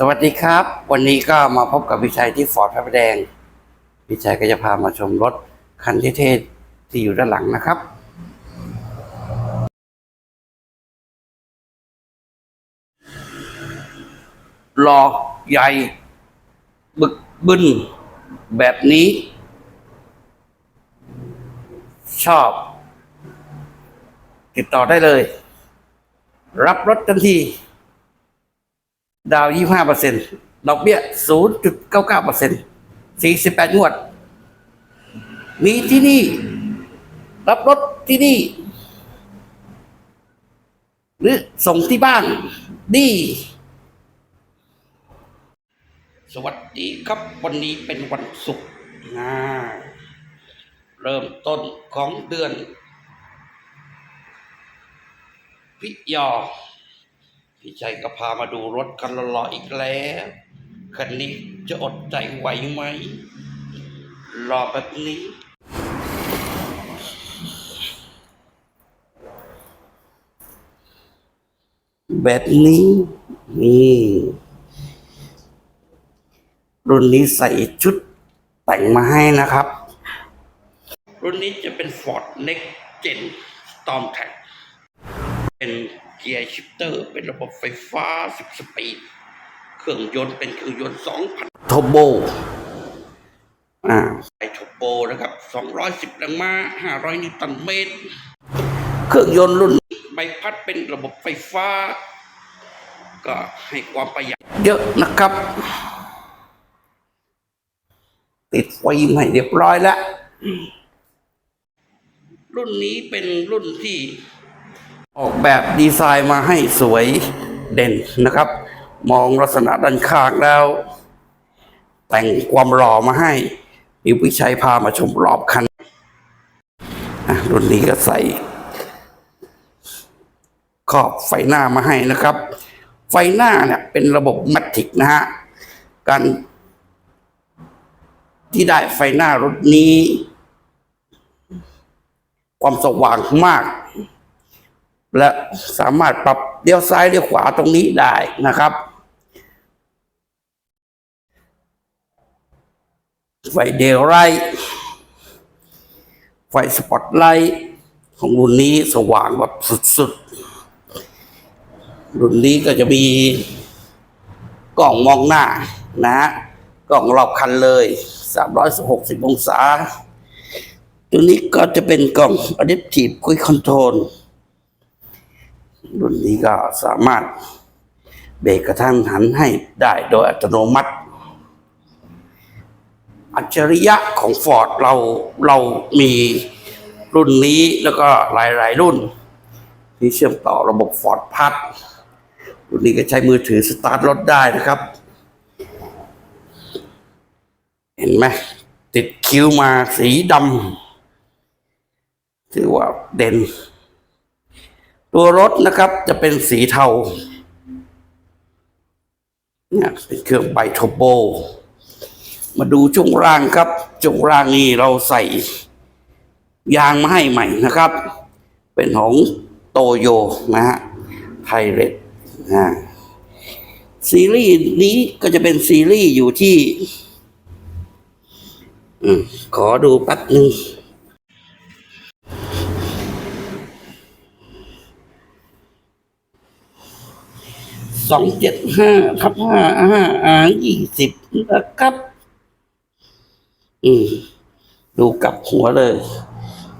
สวัสดีครับ วันนี้ก็มาพบกับพี่ชัยที่ฟอร์ดพระประแดงพี่ชัยก็จะพามาชมรถคันเท่ๆที่อยู่ด้านหลังนะครับ หล่อใหญ่ บึกบึนแบบนี้ ชอบ ติดต่อได้เลย รับรถทันที ดาว 25เปอร์เซ็นดอกเบี้ย 0.99เปอร์เซ็น48 งวด มีที่นี่ รับรถที่นี่ หรือส่งที่บ้านดี สวัสดีครับวันนี้เป็นวันศุกร์นะเริ่มต้นของเดือน พิยอ พี่ชัยก็พามาดูรถคันหล่อๆอีกแล้วคันนี้จะอดใจไหวไหมรอแบบนี้แบบนี้นี่รุ่นนี้ใส่ชุดแต่งมาให้นะครับ รุ่นนี้จะเป็น Ford Next Gen Storm Track เป็นเกียร์ชิปเตอร์ เป็นระบบไฟฟ้า 10 สปีด เครื่องยนต์เป็นเครื่องยนต์ 2,000โทโบอ่าไอโทโบนะครับ 210แรงม้า 500 นิวตันเมตร เครื่องยนต์รุ่นใบพัดเป็นระบบไฟฟ้า ก็ให้ความประหยัดเยอะนะครับ ติดฟิล์มให้เรียบร้อยแล้ว รุ่นนี้เป็นรุ่นที่ ออกแบบดีไซน์มาให้สวยเด่นนะครับ มองลักษณะด้านข้างแล้ว แต่งความหล่อมาให้มีวิชัยพามาชมรอบคันอะรุ่นนี้ก็ใส่ครอบไฟหน้ามาให้นะครับ ไฟหน้าเนี่ยเป็นระบบแมทริกนะฮะ การที่ได้ไฟหน้ารถนี้ ความสว่างมาก และสามารถปรับเลี้ยวซ้ายเลี้ยวขวาตรงนี้ได้นะครับ ไฟเดลไลท์ไฟสปอตไลท์ของรุ่นนี้สว่างแบบสุดๆ รุ่นนี้ก็จะมีกล้องมองหน้านะฮะกล้องรอบคันเลย 360 องศา ตัวนี้ก็จะเป็นกล่อง Adaptive Quick Control รุ่นนี้ก็สามารถเบรกกระทันหันให้ได้โดยอัตโนมัติ อัจฉริยะของ Ford เราเรามีรุ่นนี้แล้วก็หลาย ๆ รุ่น ที่เชื่อมต่อระบบ Ford พัดรุ่นนี้ก็ใช้มือถือสตาร์ทรถได้นะครับ เห็นไหมติดคิ้วมาสีดำถือว่าเด่น ตัวรถนะครับจะเป็นสีเทาเนี่ยเป็นเครื่องไบโทโบ มาดูช่วงล่างครับช่วงล่างนี่เราใส่ยางมาให้ใหม่นะครับ เป็นของโตโยนะฮะไทเรตนะซีรีส์นี้ก็จะเป็นซีรีส์อยู่ที่อขอดูแป๊บหนึ่ง สองเจ็ดห้าทับห้าห้าอ่ายี่สิบนะครับ อืม ดูกลับหัวเลย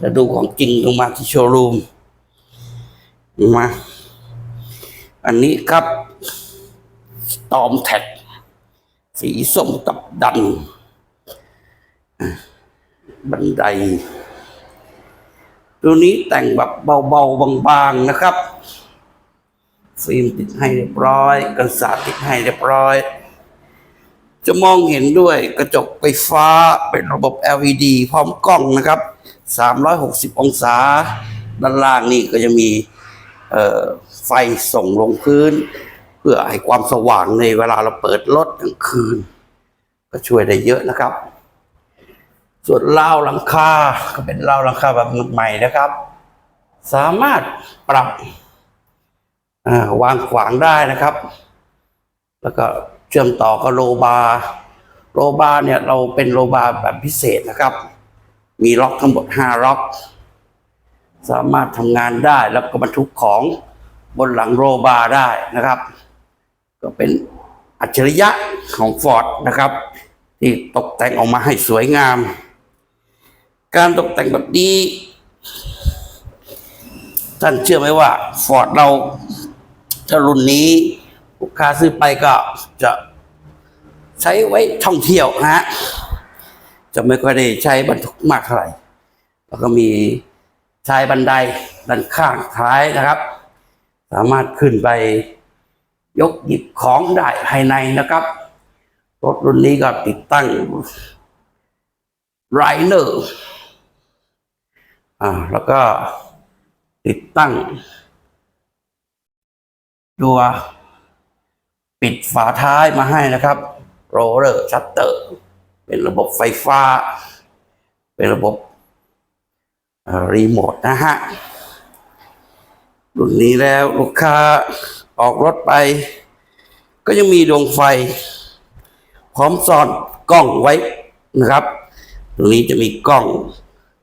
จะดูของจริงลงมาที่โชว์รูมมา อันนี้ครับตอมแท็ก สีส้มกับดัน บันได ตัวนี้แต่งแบบเบาๆบางๆนะครับ ฟิล์มติดให้เรียบร้อย กันศาสตร์ติดให้เรียบร้อย จะมองเห็นด้วยกระจกไฟฟ้าเป็นระบบ LED พร้อมกล้องนะครับ 360 องศา ด้านล่างนี่ก็จะมีไฟส่งลงพื้น เพื่อให้ความสว่างในเวลาเราเปิดรถกลางคืน ก็ช่วยได้เยอะนะครับ ส่วนราวหลังคาก็เป็นราวหลังคาแบบใหม่นะครับ สามารถปรับ วางขวางได้นะครับ แล้วก็เชื่อมต่อกับโลบาร์โลบาร์เนี่ยเราเป็นโลบาร์แบบพิเศษนะครับ มีล็อกทั้งหมดห้าล็อก สามารถทำงานได้แล้วก็บรรทุกของบนหลังโรบาร์ได้นะครับ ก็เป็นอัจฉริยะของฟอร์ดนะครับ ที่ตกแต่งออกมาให้สวยงาม การตกแต่งแบบนี้ท่านเชื่อไหมว่าฟอร์ดเรา ถ้ารุ่นนี้ลูกค้าซื้อไปก็จะใช้ไว้ท่องเที่ยวนะฮะจะไม่ค่อยได้ใช้บรรทุกมากเท่าไหร่ แล้วก็มีชายบันไดด้านข้างท้ายนะครับ สามารถขึ้นไปยกหยิบของได้ภายในนะครับรถรุ่นนี้ก็ติดตั้งไรเนอร์อ่าแล้วก็ติดตั้ง ตัวปิดฝาท้ายมาให้นะครับโรเลอร์ชัตเตอร์ เป็นระบบไฟฟ้า เป็นระบบรีโมทนะฮะรุ่นนี้แล้วลูกค้าออกรถไป ก็ยังมีดวงไฟ พร้อมซ่อนกล้องไว้นะครับตรงนี้จะมีกล้อง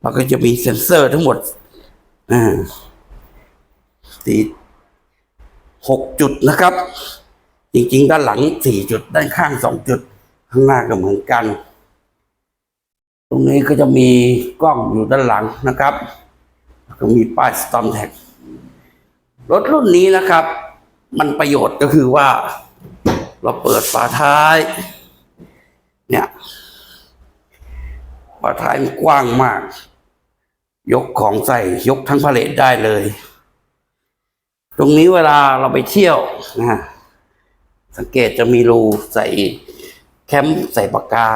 แล้วก็จะมีเซ็นเซอร์ทั้งหมดอ่าสี่ หกจุดนะครับ จริงๆ ด้านหลังสี่จุด ด้านข้างสองจุด ข้างหน้าก็เหมือนกัน ตรงนี้ก็จะมีกล้องอยู่ด้านหลังนะครับ ก็มีป้ายสตอมแท็กรถรุ่นนี้นะครับ มันประโยชน์ก็คือว่า เราเปิดฝาท้าย เนี่ยฝาท้ายมันกว้างมาก ยกของใส่ยกทั้งพาเลทได้เลย ตรงนี้เวลาเราไปเที่ยวนะฮะสังเกตจะมีรูใส่แคมป์ใส่ปากกา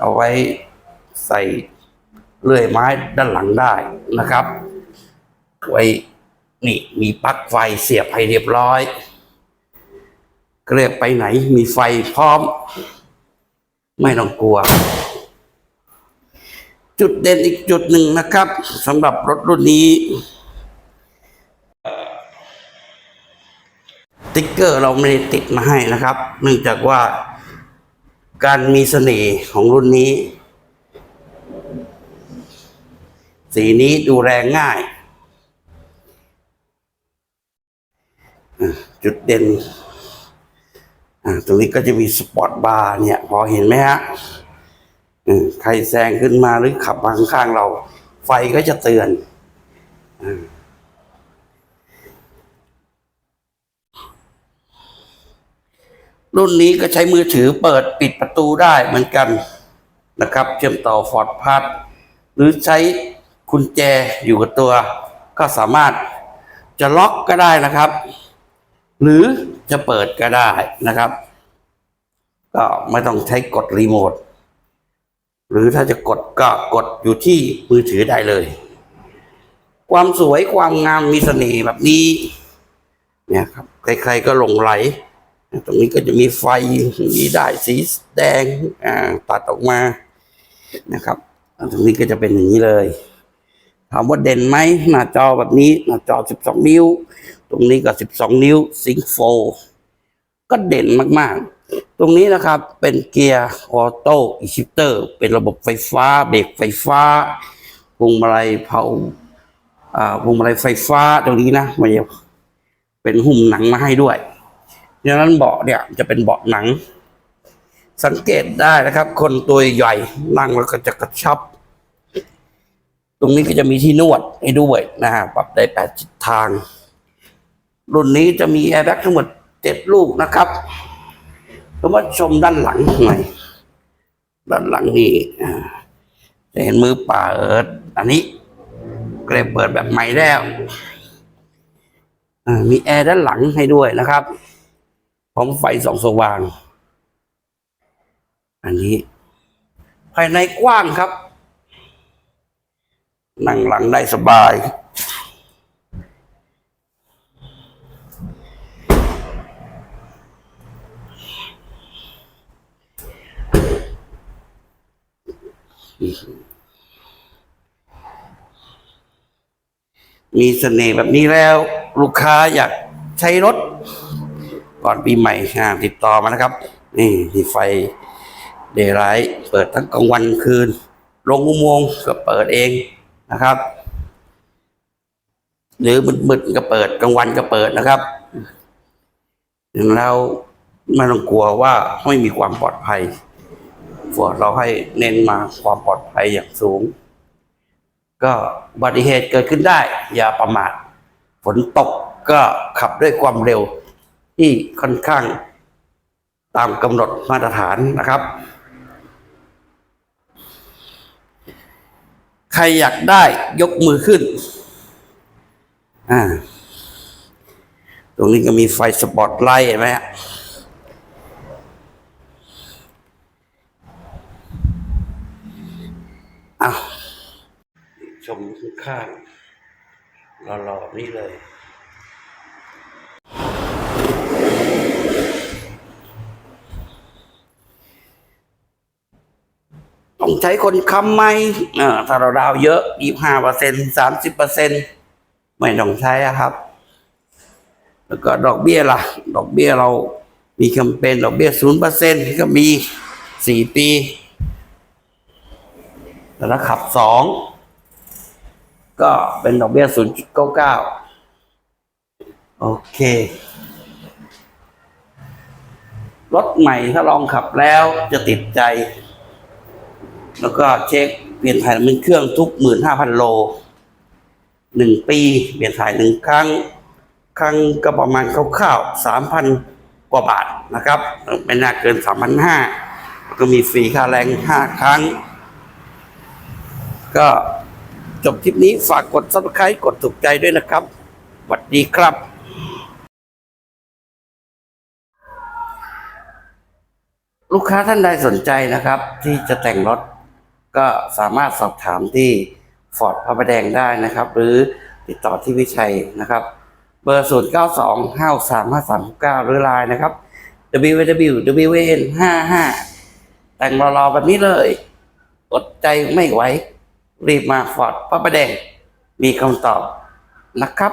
เอาไว้ใส่เลื่อยไม้ด้านหลังได้นะครับ ไว้นี่มีปลั๊กไฟเสียบให้เรียบร้อยก็เรียกไปไหนมีไฟพร้อม ไม่ต้องกลัว จุดเด่นอีกจุดหนึ่งนะครับสำหรับรถรุ่นนี้ ติ๊กเกอร์เราไม่ได้ติดมาให้นะครับ เนื่องจากว่าการมีเสน่ห์ของรุ่นนี้ สีนี้ดูแรงง่าย จุดเด่นอะตรงนี้ก็จะมีสปอร์ตบาร์เนี่ย พอเห็นไหมฮะใครแซงขึ้นมาหรือขับมาข้างๆเรา ไฟก็จะเตือน รุ่นนี้ก็ใช้มือถือเปิดปิดประตูได้เหมือนกันนะครับ เชื่อมต่อฟอร์ดพาร์หรือใช้กุญแจอยู่กับตัว ก็สามารถจะล็อกก็ได้นะครับ หรือจะเปิดก็ได้นะครับ ก็ไม่ต้องใช้กดรีโมทหรือถ้าจะกดก็กดอยู่ที่มือถือได้เลย ความสวยความงามมีเสน่ห์แบบนี้ เนี่ยครับใครๆก็หลงไหล ตรงนี้ก็จะมีไฟมีได้สีแดงตัดออกมานะครับ ตรงนี้ก็จะเป็นอย่างนี้เลยถามว่าเด่นไหมหน้าจอแบบนี้ หน้าจอ 12 นิ้ว ตรงนี้ก็ 12 นิ้วซิงโฟก็เด่นมากๆ ตรงนี้นะครับเป็นเกียร์ออโต้อิชิเตอร์ เป็นระบบไฟฟ้า เบรกไฟฟ้าพวงมาลัยเผาอ่าพวงมาลัยไฟฟ้าตรงนี้นะมันเป็นหุ้มหนังมาให้ด้วย ดังนั้นเบาะเนี่ยจะเป็นเบาะหนัง สังเกตได้นะครับ คนตัวใหญ่นั่งแล้วก็จะกระชับ ตรงนี้ก็จะมีที่นวดให้ด้วยนะฮะปรับได้แปดทิศทาง รุ่นนี้จะมีแอร์แบ็กทั้งหมดเจ็ดลูกนะครับเรามาชมด้านหลังหน่อยด้านหลังนี่จะเห็นมือป่าเอิร์ดอันนี้ก็เลยเปิดแบบใหม่แล้วมีแอร์ด้านหลังให้ด้วยนะครับ ร้อมไฟสองสว่าง อันนี้ ภายในกว้างครับ นั่งหลังได้สบาย มีเสน่ห์แบบนี้แล้ว ลูกค้าอยากใช้รถ ก่อนปีใหม่อ่าติดต่อมานะครับ นี่มีไฟเดย์ไลท์เปิดทั้งกลางวันคืน ลงอุโมงค์ก็เปิดเองนะครับ หรือมืดๆก็เปิดกลางวันก็เปิดนะครับแล้วไม่ต้องกลัวว่าไม่มีความปลอดภัยฟอร์ดเราให้เน้นมาความปลอดภัยอย่างสูง ก็อุบัติเหตุเกิดขึ้นได้ อย่าประมาทฝนตกก็ขับด้วยความเร็ว ที่ค่อนข้างตามกำหนดมาตรฐานนะครับ ใครอยากได้ยกมือขึ้น อ่า ตรงนี้ก็มีไฟสปอตไลท์เห็นไหมฮะอ้าวชมข้างๆหล่อๆนี่เลย ต้องใช้คนค้ำไหมเออถ้าเราดาวเยอะยี่ห้าเปอร์เซ็นสามสิบเปอร์เซ็นไม่ต้องใช้ครับ แล้วก็ดอกเบี้ยล่ะ ดอกเบี้ยเรามีแคมเปญดอกเบี้ยศูนย์เปอร์เซ็นก็มีสี่ปี แต่ถ้าขับสองก็เป็นดอกเบี้ยศูนย์จุดเก้าเก้าโอเครถใหม่ถ้าลองขับแล้วจะติดใจ แล้วก็เช็คเปลี่ยนถ่ายน้ำมันเครื่องทุกหมื่นห้าพันโลหนึ่งปี เปลี่ยนถ่ายหนึ่งครั้ง ครั้งก็ประมาณคร่าวๆสามพันกว่าบาทนะครับ ไม่น่าเกินสามพันห้าก็มีฟรีค่าแรงห้าครั้ง ก็จบคลิปนี้ฝากกด subscribe กดถูกใจด้วยนะครับสวัสดีครับลูกค้าท่านใดสนใจนะครับ ที่จะแต่งรถ ก็สามารถสอบถามที่ฟอร์ดพระประแดงได้นะครับ หรือติดต่อที่วิชัยนะครับ เบอร์ 0 9 2 5 3 5 3 9 หรือไลน์นะครับ www wn 5 5 แต่งรอๆแบบนี้เลย อดใจไม่ไหว รีบมาฟอร์ดพระประแดง มีคำตอบนะครับ